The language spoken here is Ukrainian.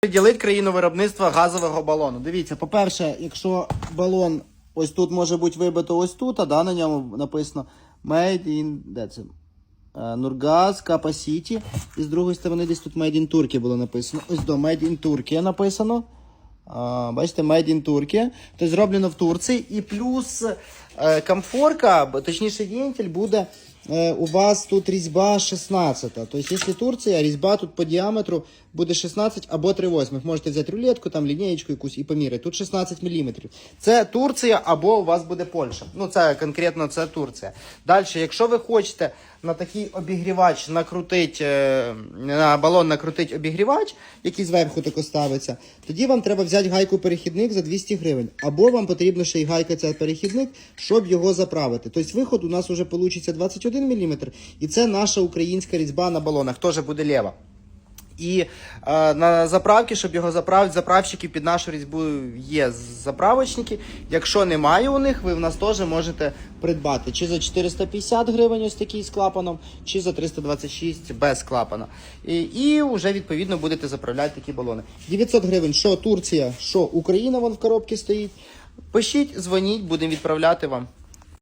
Приділить країну виробництва газового балону. Дивіться, по-перше, якщо балон ось тут може бути вибито ось тут, а да, на ньому написано Made in. Де це? Е, Нургаз, Капа Сіті. І з другої сторони десь тут Made in Turkey було написано. Ось до Made in Turkey написано. А, бачите, Made in Turkey. Тобто зроблено в Турції. І плюс е, комфорка, точніше, вентиль буде е, у вас тут різьба 16. Тобто, якщо Турція, різьба тут по діаметру буде 16 або 3 восьмих. Можете взяти рулетку, там лінієчку якусь і поміряти. Тут 16 мм. Це Турція або у вас буде Польща. Ну, це конкретно це Турція. Далі, якщо ви хочете на такий обігрівач накрутити, е, на балон накрутити обігрівач, який зверху тако ставиться, тоді вам треба взяти гайку-перехідник за 200 гривень. Або вам потрібно ще й гайка ця перехідник, щоб його заправити. Тобто виход у нас вже вийде 21 мм, і це наша українська різьба на балонах, теж буде лєва. І е, на заправки, щоб його заправити, заправщики під нашу різьбу є заправочники. Якщо немає у них, ви в нас теж можете придбати чи за 450 гривень ось такий з клапаном, чи за 326 без клапана. І, і вже відповідно будете заправляти такі балони. 900 гривень, що Турція, що Україна вон в коробці стоїть. Пишіть, дзвоніть, будемо відправляти вам.